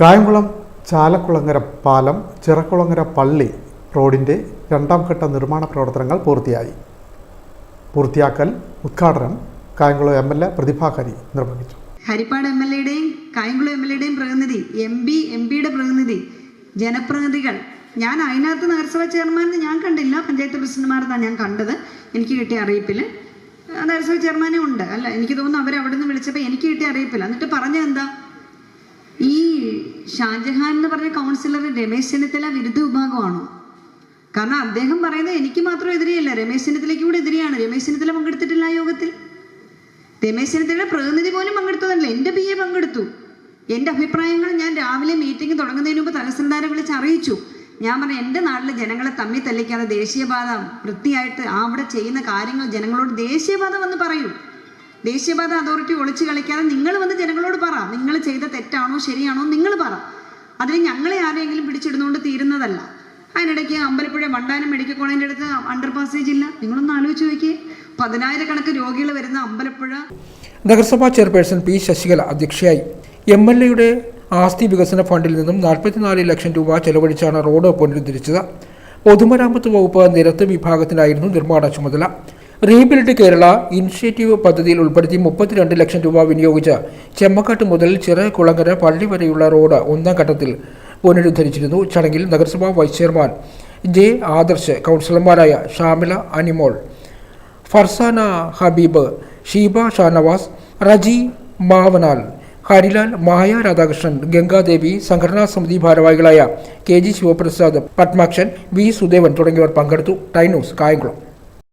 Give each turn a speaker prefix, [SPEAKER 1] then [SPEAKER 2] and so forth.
[SPEAKER 1] കായംകുളം ചാലക്കുളങ്ങര പാലം ചിറക്കുളങ്ങര പള്ളി റോഡിന്റെ രണ്ടാം ഘട്ട നിർമ്മാണ പ്രവർത്തനങ്ങൾ പൂർത്തിയായി. പൂർത്തിയാക്കൽ ഉദ്ഘാടനം കായംകുളം എം എൽ എ പ്രതിഭാകരി നിർവഹിച്ചു.
[SPEAKER 2] ഹരിപ്പാട് എം എൽ എയുടെയും കായംകുളം എം എൽ എയുടെയും പ്രതിനിധി എം പി എം പിയുടെ പ്രതിനിധി ജനപ്രതിനിധികൾ. ഞാൻ അതിനകത്ത് നഗരസഭാ ചെയർമാനെ ഞാൻ കണ്ടില്ല. പഞ്ചായത്ത് പ്രസിഡന്റുമാരെന്നാണ് ഞാൻ കണ്ടത്. എനിക്ക് കിട്ടിയ അറിയിപ്പിൽ. നഗരസഭാ ചെയർമാനും ഉണ്ട്. അല്ല എനിക്ക് തോന്നുന്നു അവർ അവിടെ നിന്ന് വിളിച്ചപ്പോൾ എനിക്ക് കിട്ടിയ അറിയിപ്പില്ല എന്നിട്ട് പറഞ്ഞത് എന്താ? ഷാജഹാൻ എന്ന് പറഞ്ഞ കൗൺസിലർ രമേശ് ചെന്നിത്തല വിരുദ്ധ വിഭാഗമാണോ? കാരണം അദ്ദേഹം പറയുന്നത് എനിക്ക് മാത്രം എതിരെയല്ല. രമേശ് ചെന്നിത്തലയ്ക്ക് കൂടെ എതിരെയാണ്. രമേശ് ചെന്നിത്തല പങ്കെടുത്തിട്ടില്ല യോഗത്തിൽ. രമേശ് ചെന്നിത്തലയുടെ പ്രതിനിധി പോലും പങ്കെടുത്തതല്ല. എന്റെ പി എ പങ്കെടുത്തു. എന്റെ അഭിപ്രായങ്ങൾ ഞാൻ രാവിലെ മീറ്റിംഗ് തുടങ്ങുന്നതിന് മുമ്പ് തഹസിൽദാരെ വിളിച്ച് അറിയിച്ചു. ഞാൻ പറഞ്ഞു എന്റെ നാട്ടിലെ ജനങ്ങളെ തമ്മി തല്ലിക്കാതെ ദേശീയപാത വൃത്തിയായിട്ട് അവിടെ ചെയ്യുന്ന കാര്യങ്ങൾ ജനങ്ങളോട് ദേശീയപാത വന്ന് പറയൂ. ദേശീയപാത അതോറിറ്റി ഒളിച്ചു കളിക്കാതെ നിങ്ങൾ വന്ന് ജനങ്ങളോട് പറ. നിങ്ങൾ ചെയ്ത തെറ്റാണോ ശരിയാണോ നിങ്ങൾ പറ. അതിന് ഞങ്ങളെ ആരെങ്കിലും പിടിച്ചിടുന്നുകൊണ്ട് തീരുന്നതല്ല. അതിനിടയ്ക്ക് അമ്പലപ്പുഴ വണ്ടാനം മെഡിക്കൽ കോളേജിന്റെ അടുത്ത് അണ്ടർ പാസേജ് ഇല്ല നിങ്ങളൊന്ന് ആലോചിച്ച് നോക്കിയേ. പതിനായിരക്കണക്ക് രോഗികൾ വരുന്ന അമ്പലപ്പുഴ.
[SPEAKER 3] നഗരസഭാ ചെയർപേഴ്സൺ പി ശശികല അധ്യക്ഷയായി. എം എൽ എയുടെ ആസ്തി വികസന ഫണ്ടിൽ നിന്നും നാൽപ്പത്തിനാല് ലക്ഷം രൂപ ചെലവഴിച്ചാണ് റോഡ് പുനരുദ്ധരിച്ചത് പൊതുമരാമത്ത് വകുപ്പ് നിരത്ത് വിഭാഗത്തിനായിരുന്നു നിർമ്മാണ ചുമതല. റീബിൽഡ് കേരള ഇനിഷ്യേറ്റീവ് പദ്ധതിയിൽ ഉൾപ്പെടുത്തി മുപ്പത്തിരണ്ട് ലക്ഷം രൂപ വിനിയോഗിച്ച ചെമ്മക്കാട്ട് മുതൽ ചിറകുളങ്ങര പള്ളി വരെയുള്ള റോഡ് ഒന്നാം ഘട്ടത്തിൽ പുനരുദ്ധരിച്ചിരുന്നു. ചടങ്ങിൽ നഗരസഭാ വൈസ് ചെയർമാൻ ജെ ആദർശ് കൗൺസിലർമാരായ ഷാമില അനിമോൾ ഫർസാന ഹബീബ് ഷീബ ഷാനവാസ് റജി മാവനാൽ ഹരിലാൽ മായ രാധാകൃഷ്ണൻ ഗംഗാദേവി സംഘടനാ സമിതി ഭാരവാഹികളായ K G Sivaprasad Padmakshan V Sudevan തുടങ്ങിയവർ പങ്കെടുത്തു. ടൈനൂസ് കായംകുളം.